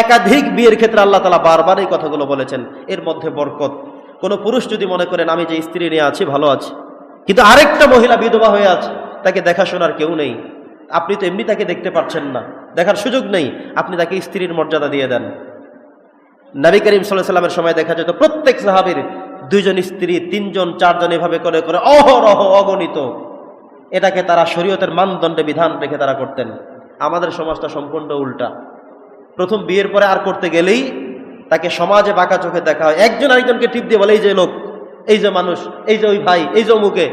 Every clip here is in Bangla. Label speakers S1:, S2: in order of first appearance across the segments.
S1: একাধিক বিয়ের ক্ষেত্রে আল্লাহ তালা বারবার এই কথাগুলো বলেছেন। এর মধ্যে বরকত। কোনো পুরুষ যদি মনে করেন, আমি যে স্ত্রী নিয়ে আছি, ভালো আছি। কিন্তু আরেকটা মহিলা বিধবা হয়ে আছে, তাকে দেখাশোনার কেউ নেই। আপনি তো এমনি তাকে দেখতে পাচ্ছেন না। দেখার সুযোগ নেই। আপনি তাকে স্ত্রীর মর্যাদা দিয়ে দেন। নবী করিম সাল্লাহ সাল্লামের সময় দেখা যেত, প্রত্যেক সাহাবির দুইজন স্ত্রী, তিনজন, চারজন এভাবে করে করে অহরহ অগণিত। এটাকে তারা শরীয়তের মানদণ্ডে বিধান রেখে তারা করতেন। আমাদের সমাজটা সম্পূর্ণ উল্টা। প্রথম বিয়ের পরে আর করতে গেলেই তাকে সমাজে বাঁকা চোখে দেখা হয়। একজন আরেকজনকে টিপ দিয়ে বলে, এই যে লোক, এই যে মানুষ, এই যে ওই ভাই, এই যে অমুকে,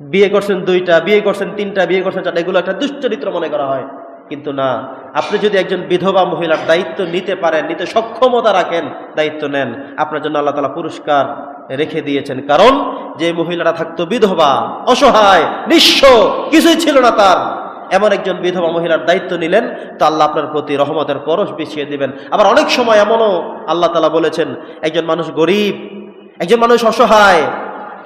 S1: বিয়ে করছেন দুইটা, বিয়ে করছেন তিনটা, বিয়ে করছেন চারটা, এগুলো একটা দুশ্চরিত্র মনে করা হয়। কিন্তু না, আপনি যদি একজন বিধবা মহিলার দায়িত্ব নিতে পারেন, নিতে সক্ষমতা রাখেন, দায়িত্ব নেন, আপনার জন্য আল্লাহ তালা পুরস্কার রেখে দিয়েছেন। কারণ যে মহিলারা থাকতো বিধবা, অসহায়, নিঃস্ব, কিছুই ছিল না তার। এমন একজন বিধবা মহিলার দায়িত্ব নিলেন, তো আল্লাহ আপনার প্রতি রহমতের পরশ বিছিয়ে দিবেন। আবার অনেক সময় এমনও আল্লাহ তালা বলেছেন, একজন মানুষ গরিব, একজন মানুষ অসহায়,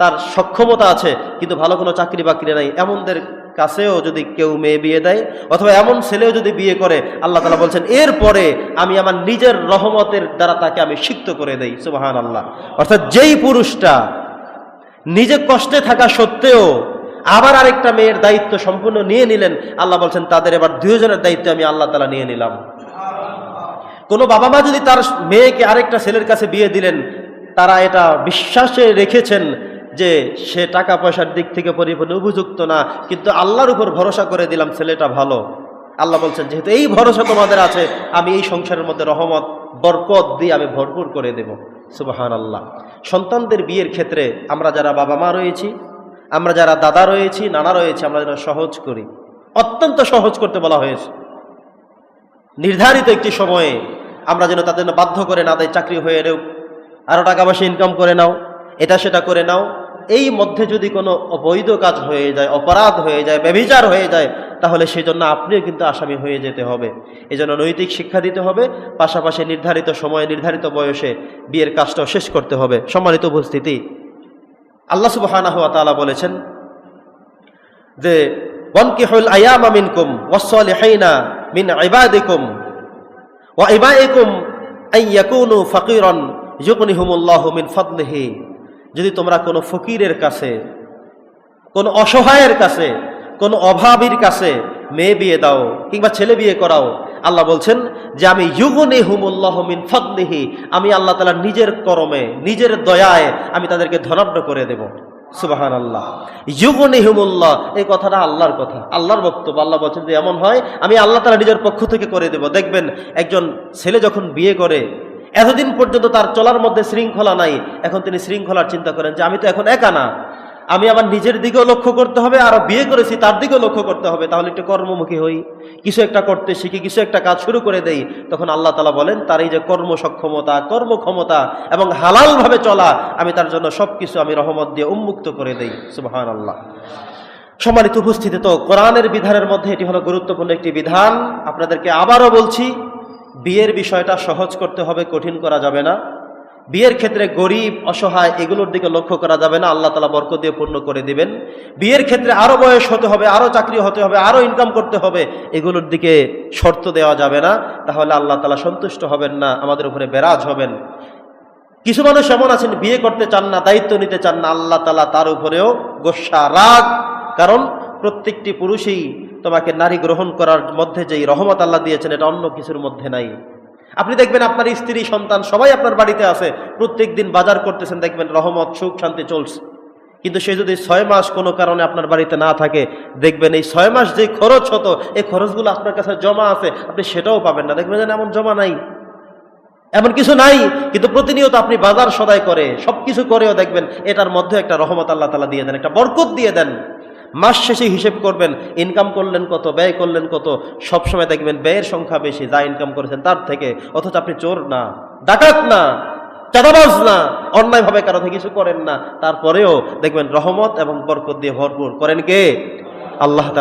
S1: তার সক্ষমতা আছে, কিন্তু ভালো কোনো চাকরি বাকরি নাই। এমনদের কাছেও যদি কেউ মেয়ে বিয়ে দেয়, অথবা এমন ছেলেও যদি বিয়ে করে, আল্লাহ তালা বলছেন, এরপরে আমি আমার নিজের রহমতের দ্বারা তাকে আমি সিক্ত করে দেই। সুবাহান আল্লাহ অর্থাৎ যেই পুরুষটা নিজে কষ্টে থাকা সত্ত্বেও আবার আরেকটা মেয়ের দায়িত্ব সম্পূর্ণ নিয়ে নিলেন। আল্লাহ বলছেন, তাদের এবার দুজনের দায়িত্ব আমি আল্লাহ তালা নিয়ে নিলাম। কোনো বাবা মা যদি তার মেয়েকে আরেকটা ছেলের কাছে বিয়ে দিলেন, তারা এটা বিশ্বাসে রেখেছেন যে সে টাকা পয়সার দিক থেকে পরিপূর্ণ উপযুক্ত না, কিন্তু আল্লাহর উপর ভরসা করে দিলাম ছেলেটা ভালো। আল্লাহ বলছেন, যেহেতু এই ভরসা তোমাদের আছে, আমি এই সংসারের মধ্যে রহমত, বরকত দিয়ে আমি ভরপুর করে দেব। সুবাহান আল্লাহ সন্তানদের বিয়ের ক্ষেত্রে আমরা যারা বাবা মা রয়েছি আমরা যারা দাদা রয়েছি, নানা রয়েছি, আমরা যেন সহজ করি। অত্যন্ত সহজ করতে বলা হয়েছে। নির্ধারিত একটি সময়ে আমরা যেন তাদের বাধ্য করে না দেয় চাকরি হয়ে নেও আরও টাকা পয়সা ইনকাম করে নাও, এটা সেটা করে নাও। এই মধ্যে যদি কোনো অবৈধ কাজ হয়ে যায়, অপরাধ হয়ে যায়, ব্যভিচার হয়ে যায়, তাহলে সেই জন্য আপনিও কিন্তু আসামি হয়ে যেতে হবে। এই জন্য নৈতিক শিক্ষা দিতে হবে, পাশাপাশি নির্ধারিত সময়ে, নির্ধারিত বয়সে বিয়ের কাজটাও শেষ করতে হবে। সম্মানিত উপস্থিতি। আল্লাহ সুবহানাহু ওয়া তাআলা বলেছেন যে, ওয়ানকিহুল আয়ামা মিনকুম ওয়াস-সালিহিনা মিন ইবাদিকুম ওয়া ইবাইকুম আন ইয়াকুনু ফাকিরান ইউগনিহুমুল্লাহু মিন ফাদলিহি। যদি তোমরা কোনো ফকিরের কাছে, কোনো অসহায়ের কাছে, কোনো অভাবীর কাছে মেয়ে বিয়ে দাও কিংবা ছেলে বিয়ে করাও আল্লাহ বলছেন যে আমি ইউগনে হুমুল্লাহ মিন ফদলিহি, আমি আল্লাহ তালা নিজের করমে, নিজের দয়ায় আমি তাদেরকে ধনাঢ্য করে দেব। সুবাহান আল্লাহ ইউগনে হুমুল্লাহ এই কথাটা আল্লাহর কথা, আল্লাহর বক্তব্য। আল্লাহ বলছেন যে এমন হয়, আমি আল্লাহ তালা নিজের পক্ষ থেকে করে দেব। দেখবেন একজন ছেলে যখন বিয়ে করে, এতদিন পর্যন্ত তার চলার মধ্যে শৃঙ্খলা নাই। এখন তিনি শৃঙ্খলার চিন্তা করেন যে আমি তো এখন একা না। আমি আমার নিজের দিকেও লক্ষ্য করতে হবে, আর বিয়ে করেছি তার দিকেও লক্ষ্য করতে হবে। তাহলে একটু কর্মমুখী হই। কিছু একটা করতে শিখি, কিছু একটা কাজ শুরু করে দেই। তখন আল্লাহ তালা বলেন, তার এই যে কর্ম সক্ষমতা কর্মক্ষমতা এবং হালালভাবে চলা, আমি তার জন্য সব কিছু আমি রহমত দিয়ে উন্মুক্ত করে দেই। সুবাহান আল্লাহ সম্মানিত উপস্থিতি তো কোরআনের বিধানের মধ্যে এটি হলো গুরুত্বপূর্ণ একটি বিধান। আপনাদেরকে আবারও বলছি, বিয়ের বিষয়টা সহজ করতে হবে, কঠিন করা যাবে না। বিয়ের ক্ষেত্রে গরিব, অসহায়, এগুলোর দিকে লক্ষ্য করা যাবে না। আল্লাহ তালা বরক দিয়ে পূর্ণ করে দিবেন। বিয়ের ক্ষেত্রে আরও বয়স হতে হবে আরও চাকরি হতে হবে আরও ইনকাম করতে হবে, এগুলোর দিকে শর্ত দেওয়া যাবে না। তাহলে আল্লাহ তালা সন্তুষ্ট হবেন না, আমাদের উপরে বেরাজ হবেন। কিছু মানুষ এমন আছেন, বিয়ে করতে চান না, দায়িত্ব নিতে চান না, আল্লাহ তালা তার উপরেও গোসা রাগ। কারণ প্রত্যেকটি পুরুষই তোমাকে নারী গ্রহণ করার মধ্যে যেই রহমত আল্লাহ দিয়েছেন, এটা অন্য কিছুর মধ্যে নাই। আপনি দেখবেন আপনার স্ত্রী, সন্তান সবাই আপনার বাড়িতে আছে। প্রত্যেক দিন বাজার করতেছেন, দেখবেন রহমত, সুখ, শান্তি চলছে। কিন্তু সে যদি ছয় মাস কোনো কারণে আপনার বাড়িতে না থাকে, দেখবেন এই ছয় মাস যে খরচ হতো, এই খরচগুলো আপনার কাছে জমা আছে, আপনি সেটাও পাবেন না। দেখবেন যেন এমন জমা নাই। এমন কিছু নাই, কিন্তু প্রতিনিয়ত আপনি বাজার সদাই করে সব কিছু করেও দেখবেন এটার মধ্যে একটা রহমত আল্লাহ তালা দিয়ে দেন, একটা বরকত দিয়ে দেন। মাস শেষে হিসেব করবেন ইনকাম করলেন কত, ব্যয় করলেন কত, সবসময় দেখবেন ব্যয়ের সংখ্যা বেশি, যা ইনকাম করেছেন তার থেকে, অথচ আপনি চোর না, ডাকাত না, চাঁদাবাজ না, অন্যায়ভাবে কারও থেকে কিছু করেন না, তারপরেও দেখবেন রহমত এবং বরকত দিয়ে ভরপুর। করেন কে? আল্লাহ